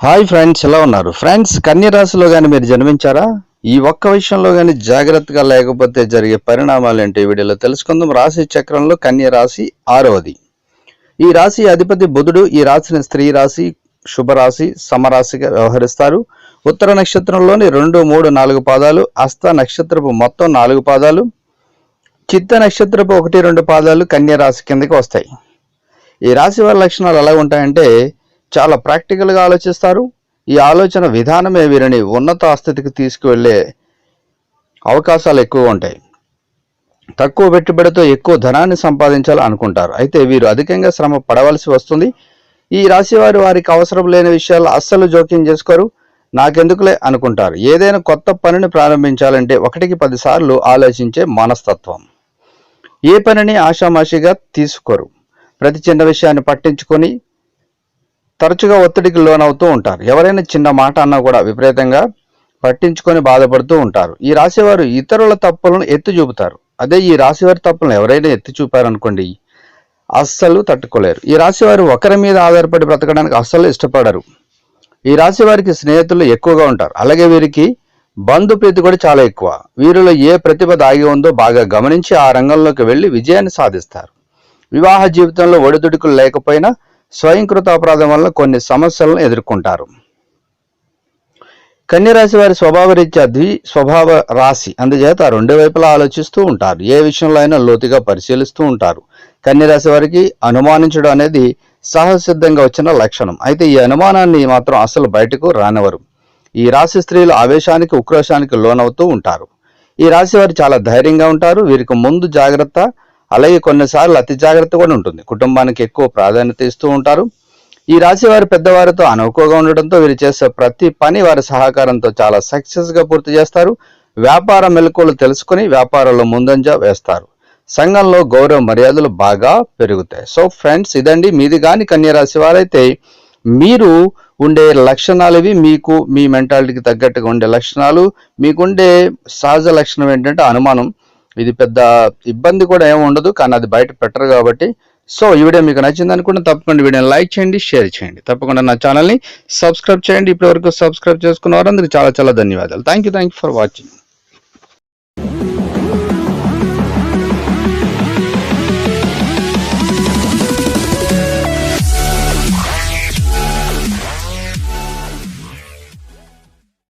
Hi friends ఎలా ఉన్నారు? Friends కన్య రాశిలో కానీ మీరు జన్మించారా? ఈ ఒక్క విషయంలో కానీ జాగ్రత్తగా లేకపోతే జరిగే పరిణామాలు ఏంటి ఈ వీడియోలో తెలుసుకుందాం. రాశి చక్రంలో కన్య రాశి ఆరవది. ఈ రాశి అధిపతి బుధుడు ఈ రాశిని స్త్రీ రాశి శుభరాశి సమరాశిగా వ్యవహరిస్తారు. ఉత్తర నక్షత్రంలోని రెండు మూడు నాలుగు పాదాలు అస్త నక్షత్రపు మొత్తం నాలుగు పాదాలు చిత్త నక్షత్రపు ఒకటి రెండు పాదాలు కన్యా రాశి కిందకి వస్తాయి. ఈ రాశి వారి లక్షణాలు ఎలా ఉంటాయంటే చాలా ప్రాక్టికల్గా ఆలోచిస్తారు. ఈ ఆలోచన విధానమే వీరిని ఉన్నత స్థితికి తీసుకువెళ్ళే అవకాశాలు ఎక్కువ ఉంటాయి. తక్కువ పెట్టుబడితో ఎక్కువ ధనాన్ని సంపాదించాలి అనుకుంటారు అయితే వీరు అధికంగా శ్రమ పడవలసి వస్తుంది. ఈ రాశివారు వారికి అవసరం లేని విషయాలు అస్సలు జోక్యం చేసుకోరు. నాకెందుకులే అనుకుంటారు. ఏదైనా కొత్త పనిని ప్రారంభించాలంటే ఒకటికి పదిసార్లు ఆలోచించే మనస్తత్వం. ఏ పనిని ఆషామాషిగా తీసుకోరు. ప్రతి చిన్న విషయాన్ని పట్టించుకొని తరచుగా ఒత్తిడికి లోనవుతూ ఉంటారు. ఎవరైనా చిన్న మాట అన్నా కూడా విపరీతంగా పట్టించుకొని బాధపడుతూ ఉంటారు. ఈ రాశివారు ఇతరుల తప్పులను ఎత్తి చూపుతారు. అదే ఈ రాశివారి తప్పులను ఎవరైనా ఎత్తి చూపారనుకోండి అస్సలు తట్టుకోలేరు. ఈ రాశివారు ఒకరి మీద ఆధారపడి బ్రతకడానికి అస్సలు ఇష్టపడరు. ఈ రాశి వారికి స్నేహితులు ఎక్కువగా ఉంటారు. అలాగే వీరికి బంధుప్రీతి కూడా చాలా ఎక్కువ. వీరిలో ఏ ప్రతిభ దాగి ఉందో బాగా గమనించి ఆ రంగంలోకి వెళ్ళి విజయాన్ని సాధిస్తారు. వివాహ జీవితంలో ఒడిదుడుకులు లేకపోయినా స్వయంకృత అపరాధం వల్ల కొన్ని సమస్యలను ఎదుర్కొంటారు. కన్యరాశి వారి స్వభావ రీత్యా ద్వి స్వభావ రాశి. అందుచేత రెండు వైపులా ఆలోచిస్తూ ఉంటారు. ఏ విషయంలో అయినా లోతుగా పరిశీలిస్తూ ఉంటారు. కన్యరాశి వారికి అనుమానించడం అనేది సహసిద్ధంగా వచ్చిన లక్షణం. అయితే ఈ అనుమానాన్ని మాత్రం అసలు బయటకు రానివరు ఈ రాశి స్త్రీలు ఆవేశానికి ఉక్రోషానికి లోనవుతూ ఉంటారు. ఈ రాశి వారు చాలా ధైర్యంగా ఉంటారు. వీరికి ముందు జాగ్రత్త అలాగే కొన్నిసార్లు అతి జాగ్రత్త కూడా ఉంటుంది. కుటుంబానికి ఎక్కువ ప్రాధాన్యత ఇస్తూ ఉంటారు. ఈ రాశి వారి పెద్దవారితో అనుకోగా ఉండడంతో వీరు చేసే ప్రతి పని వారి సహకారంతో చాలా సక్సెస్గా పూర్తి చేస్తారు. వ్యాపార మెలకువలు తెలుసుకుని వ్యాపారంలో ముందంజ వేస్తారు. సంఘంలో గౌరవ మర్యాదలు బాగా పెరుగుతాయి. సో ఫ్రెండ్స్ ఇదండి మీది కానీ కన్యరాశి వారైతే మీరు ఉండే లక్షణాలు ఇవి మీకు మీ మెంటాలిటీకి తగ్గట్టుగా ఉండే లక్షణాలు మీకుండే సహజ లక్షణం ఏంటంటే అనుమానం. ఇది పెద్ద ఇబ్బంది కూడా ఏమి ఉండదు కానీ అది బయట పెట్టరు కాబట్టి. సో ఈ వీడియో మీకు నచ్చింది అనుకుంటే తప్పకుండా వీడియోని లైక్ చేయండి షేర్ చేయండి. తప్పకుండా నా ఛానల్ని సబ్స్క్రైబ్ చేయండి. ఇప్పటివరకు సబ్స్క్రైబ్ చేసుకున్న వారందరికీ చాలా చాలా ధన్యవాదాలు. Thank you thank you for watching